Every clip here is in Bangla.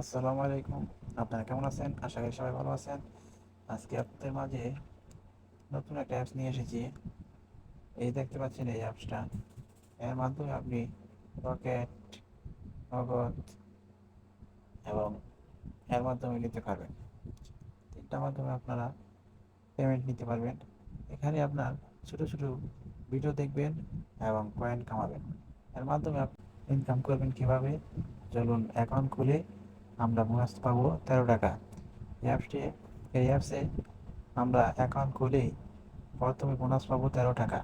আসসালামু আলাইকুম। আপনারা কেমন আছেন? আশা করি সবাই ভালো আছেন। আজকে আপনাদের মাঝে নতুন একটা অ্যাপস নিয়ে এসেছি। এই দেখতে পাচ্ছেন এই অ্যাপসটা এর মাধ্যমে আপনি রকেট নগদ এবং এর মাধ্যমে নিতে পারবেন। তিনটা মাধ্যমে আপনারা পেমেন্ট নিতে পারবেন। এখানে আপনার ছোট ছোট ভিডিও দেখবেন এবং কয়েন কামাবেন। এর মাধ্যমে আপনি ইনকাম করবেন কীভাবে? চলুন অ্যাকাউন্ট খুলে আমরা বোনাস পাবো তেরো টাকা। এই অ্যাপসটি এই অ্যাপসে আমরা অ্যাকাউন্ট খুলেই প্রথমে বোনাস পাবো তেরো টাকা।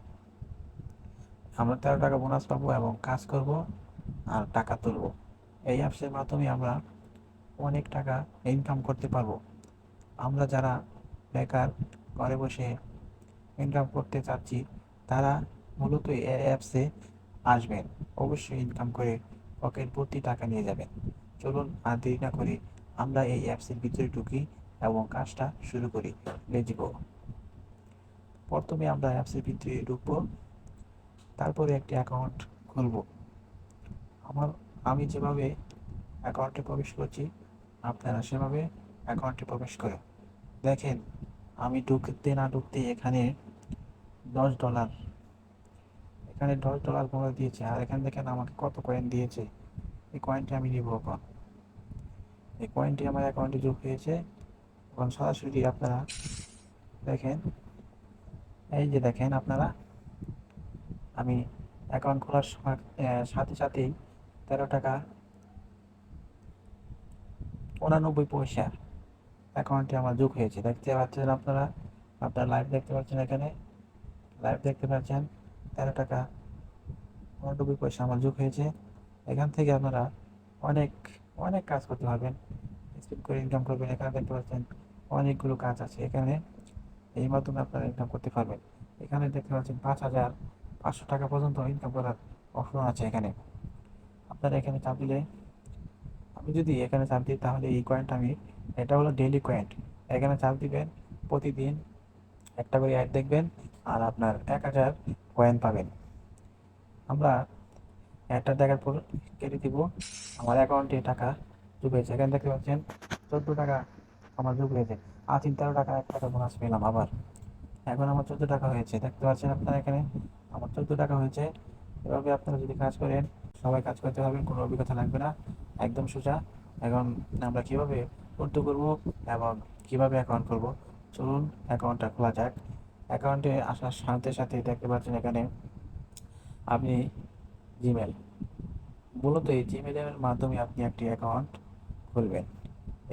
আমরা তেরো টাকা বোনাস পাবো এবং কাজ করব আর টাকা তুলব। এই অ্যাপসের মাধ্যমে আমরা অনেক টাকা ইনকাম করতে পারব। আমরা যারা বেকার ঘরে বসে ইনকাম করতে চাচ্ছি, তারা মূলত এই অ্যাপসে আসবেন। অবশ্যই ইনকাম করে পকেট ভর্তি টাকা নিয়ে যাবেন। চলুন আর দেরি না করে আমরা এই অ্যাপসের ভিতরে ঢুকি এবং কাজটা শুরু করি। Let's go. প্রথমে আমরা অ্যাপসের ভিতরে ঢুকবো, তারপরে একটি অ্যাকাউন্ট খুলব। আমার, আমি যেভাবে অ্যাকাউন্টে প্রবেশ করছি, আপনারা সেভাবে অ্যাকাউন্টে প্রবেশ করে দেখেন, আমি ঢুকতে না ঢুকতে এখানে দশ ডলার, এখানে দশ ডলার করে দিয়েছে, আর এখানে দেখেন আমাকে কত কয়েন দিয়েছে? এই কয়েনটি আমি নিব এখন। এই কয়েনটি আমার অ্যাকাউন্টে যোগ হয়েছে। এখন সরাসরি আপনারা দেখেন, এই যে দেখেন আপনারা, আমি অ্যাকাউন্ট খোলার সময় সাথে সাথেই তেরো টাকা উনানব্বই পয়সা অ্যাকাউন্টে আমার যোগ হয়েছে। দেখতে পাচ্ছেন আপনারা আপনারা লাইভ দেখতে পাচ্ছেন এখানে। লাইভ দেখতে পাচ্ছেন, তেরো টাকা উনানব্বই পয়সা আমার যোগ হয়েছে। এখান থেকে আপনারা অনেক অনেক কাজ করতে পারবেন স্পিড করে ইনকাম করবেন, এখানে দেখতে পাচ্ছেন অনেকগুলো কাজ আছে। এখানে এই মাধ্যমে আপনারা ইনকাম করতে পারবেন। এখানে দেখতে পাচ্ছেন পাঁচ হাজার পাঁচশো টাকা পর্যন্ত ইনকাম করার অপশন আছে এখানে। আপনারা এখানে চাপ দিলে আমি যদি এখানে চাপ দিই, তাহলে এই কয়েনটা আমি, এটা হলো ডেইলি কয়েন এখানে চাপ দিবেন, প্রতিদিন একটা করে অ্যাড দেখবেন, আর আপনার এক হাজার কয়েন পাবেন। আমরা অ্যাডটা দেখার পর কেটে দিব। আমার অ্যাকাউন্টে টাকা যোগ হয়েছে এখানে দেখতে পাচ্ছেন, চোদ্দ টাকা আমার যোগ হয়েছে আর তিন তেরো টাকা, এক টাকা বোনাস পেলাম আবার। এখন আমার চোদ্দ টাকা হয়েছে। দেখতে পাচ্ছেন আপনারা এখানে, আমার চোদ্দ টাকা হয়েছে। এভাবে আপনারা যদি কাজ করেন, সবাই কাজ করতে পারবেন কোনো অভিজ্ঞতা লাগবে না। একদম সোজা। এখন আমরা কীভাবে উদ্য করব এবং কীভাবে অ্যাকাউন্ট করব? চলুন অ্যাকাউন্টটা খোলা যাক। অ্যাকাউন্টে আসার সাথে সাথে দেখতে পাচ্ছেন এখানে, আপনি জিমেল মূলত এই জিমেলের মাধ্যমে আপনি একটি অ্যাকাউন্ট খুলবেন।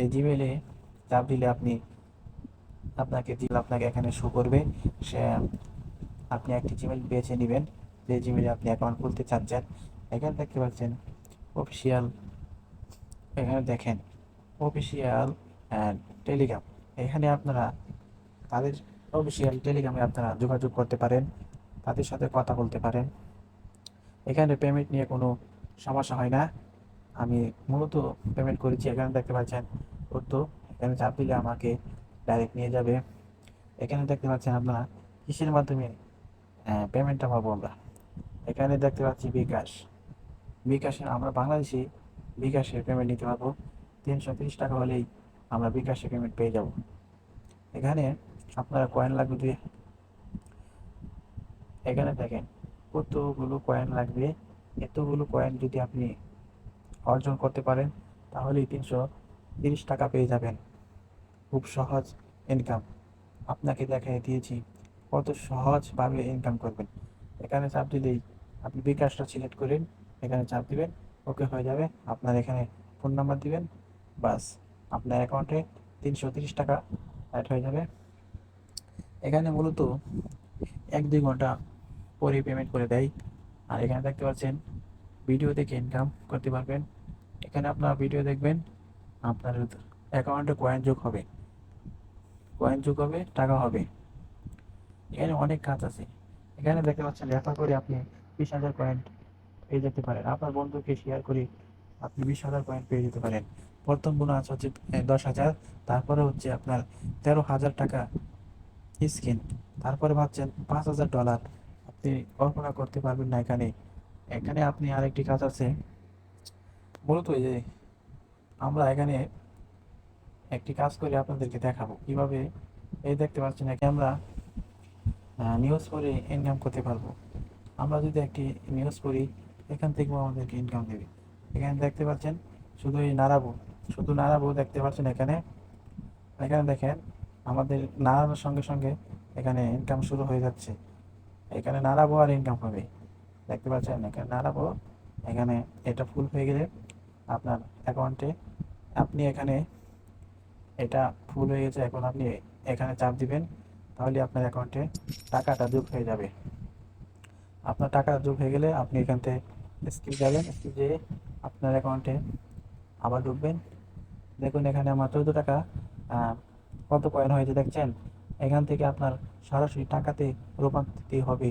এই জিমেলে চাপ দিলে আপনি আপনাকে জিমেল আপনাকে এখানে শো করবে। সে, আপনি একটি জিমেল বেছে নেবেন। যে জিমেলে আপনি অ্যাকাউন্ট খুলতে চাচ্ছেন, এখানে দেখতে পাচ্ছেন অফিসিয়াল এখানে দেখেন অফিসিয়াল টেলিগ্রাম এখানে আপনারা তাদের অফিসিয়াল টেলিগ্রামে আপনারা যোগাযোগ করতে পারেন, তাদের সাথে কথা বলতে পারেন। এখানে পেমেন্ট নিয়ে কোনো সমস্যা হয় না। আমি মূলত পেমেন্ট করেছি, এখানে দেখতে পাচ্ছেন উর্দু। এখানে চাপ দিলে আমাকে ডাইরেক্ট নিয়ে যাবে। এখানে দেখতে পাচ্ছেন আপনারা কিসের মাধ্যমে পেমেন্টটা পাবো আমরা? এখানে দেখতে পাচ্ছি বিকাশ। বিকাশে আমরা বাংলাদেশি বিকাশের পেমেন্ট নিতে পারব। তিনশো তিরিশ টাকা হলেই আমরা বিকাশে পেমেন্ট পেয়ে যাব। এখানে আপনারা কয়েন লাগবে দিয়ে। এখানে দেখেন কতগুলো কয়েন লাগবে, এতগুলো কয়েন যদি আপনি অর্জন করতে পারেন, তাহলেই তিনশো তিরিশ টাকা পেয়ে যাবেন। খুব সহজ ইনকাম আপনাকে দেখাই দিয়েছি কত সহজভাবে ইনকাম করবেন। এখানে চাপ দিলেই আপনি বিকাশটা সিলেক্ট করেন, এখানে চাপ দিবেন ওকে হয়ে যাবে। আপনার এখানে ফোন নাম্বার দিবেন, বাস। আপনার অ্যাকাউন্টে তিনশো তিরিশ টাকা অ্যাড হয়ে যাবে। এখানে মূলত এক দুই ঘণ্টা পরে পেমেন্ট করে দেয়। আর এখানে দেখতে পাচ্ছেন ভিডিও দেখে ইনকাম করতে পারবেন। এখানে আপনার ভিডিও দেখবেন, আপনার অ্যাকাউন্টে কয়েন যোগ হবে। কয়েন যোগ হবে, টাকা হবে। এখানে অনেক কাজ আছে। এখানে দেখতে পাচ্ছেন রেফার করে আপনি বিশ হাজার কয়েন পেয়ে যেতে পারেন। আপনার বন্ধুকে শেয়ার করে আপনি বিশ হাজার কয়েন পেয়ে যেতে পারেন। প্রথম বোনাস হচ্ছে দশ হাজার। তারপরে হচ্ছে আপনার তেরো হাজার টাকা স্কিন তারপরে ভাবছেন পাঁচ হাজার ডলার কল্পনা করতে পারবেন না এখানে। এখানে আপনি আরেকটি কাজ আছে। মূলত এই যে আমরা এখানে একটি কাজ করে আপনাদেরকে দেখাবো। কীভাবে এই দেখতে পাচ্ছেন একে আমরা নিউজ করে ইনকাম করতে পারব। আমরা যদি একটি নিউজ করি, এখান থেকেও আমাদেরকে ইনকাম দেবে। এখানে দেখতে পাচ্ছেন, শুধু এই নাড়াবো শুধু নাড়াবো দেখতে পাচ্ছেন এখানে। এখানে দেখেন, আমাদের নাড়ানোর সঙ্গে সঙ্গে এখানে ইনকাম শুরু হয়ে যাচ্ছে। এখানে নাড়াবো আর ইনকাম হবে। দেখতে পাচ্ছেন? এখানে নাড়াবো। এখানে এটা ফুল হয়ে গেলে আপনার অ্যাকাউন্টে আপনি এখানে এটা ফুল হয়ে গেছে। এখন আপনি এখানে চাপ দিবেন, তাহলে আপনার অ্যাকাউন্টে টাকাটা যোগ হয়ে যাবে। আপনার টাকা যোগ হয়ে গেলে আপনি এখান থেকে স্কিপ যাবেন। স্কিপ যেয়ে আপনার অ্যাকাউন্টে আবার ঢুকবেন। দেখুন এখানে আমার চৌদ্দ টাকা কত কয়েন হয়েছে দেখছেন? এখান থেকে আপনার সরাসরি টাকাতে রূপান্তরিত হবে।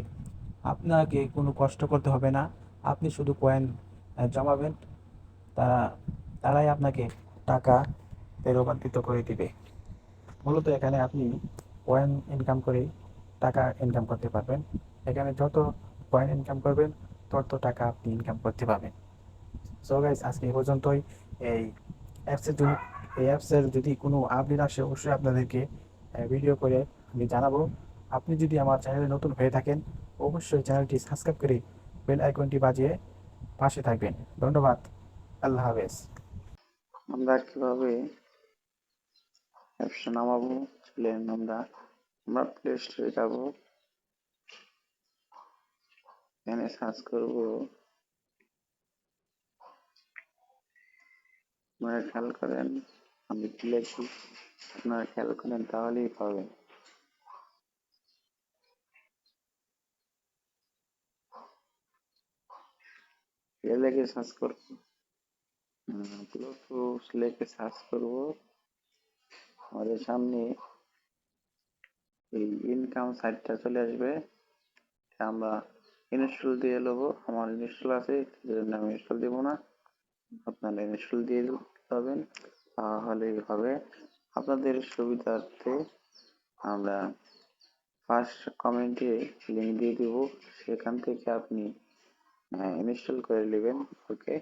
আপনাকে কোনো কষ্ট করতে হবে না। আপনি শুধু কয়েন জমাবেন। তারা, তারাই আপনাকে টাকাতে রূপান্তরিত করে দিবে। মূলত এখানে আপনি কয়েন ইনকাম করে টাকা ইনকাম করতে পারবেন। এখানে যত কয়েন ইনকাম করবেন, তত টাকা আপনি ইনকাম করতে পারবেন। সো গাইস আজকে এই পর্যন্তই। এই অ্যাপসের যদি, এই অ্যাপসের যদি কোনো আপডেট আসে, অবশ্যই আপনাদেরকে ভিডিও করে আমি জানাব। আপনি যদি আমার চ্যানেলে নতুন হয়ে থাকেন, অবশ্যই চ্যানেলটি সাবস্ক্রাইব করে বেল আইকনটি বাজিয়ে পাশে থাকবেন। ধন্যবাদ। আল্লাহ হাফেজ। আমরা কীভাবে অ্যাপসটা নামাবো চলেন আমরা আমরা প্লে স্টোরে যাব এখানে সার্চ করব। আপনারা খেয়াল করেন, আমি লিখি? আপনারা খেয়াল করেন, তাহলেই পাবেন। লেগে সার্চ করব ব্লুটুথ লেগে সার্চ করব। আমাদের সামনে এই ইনকাম সাইটটা চলে আসবে। আমরা ইনস্টল দিয়ে নেব। আমার ইনস্টল আছে, সেজন্য আমি ইনস্টল দিব না। আপনারা ইনস্টল দিয়ে পাবেন তাহলেই হবে। আপনাদের সুবিধার্থে আমরা ফার্স্ট কমেন্টে লিঙ্ক দিয়ে দিব। সেখান থেকে আপনি ইনস্টল করে নেবেন। ওকে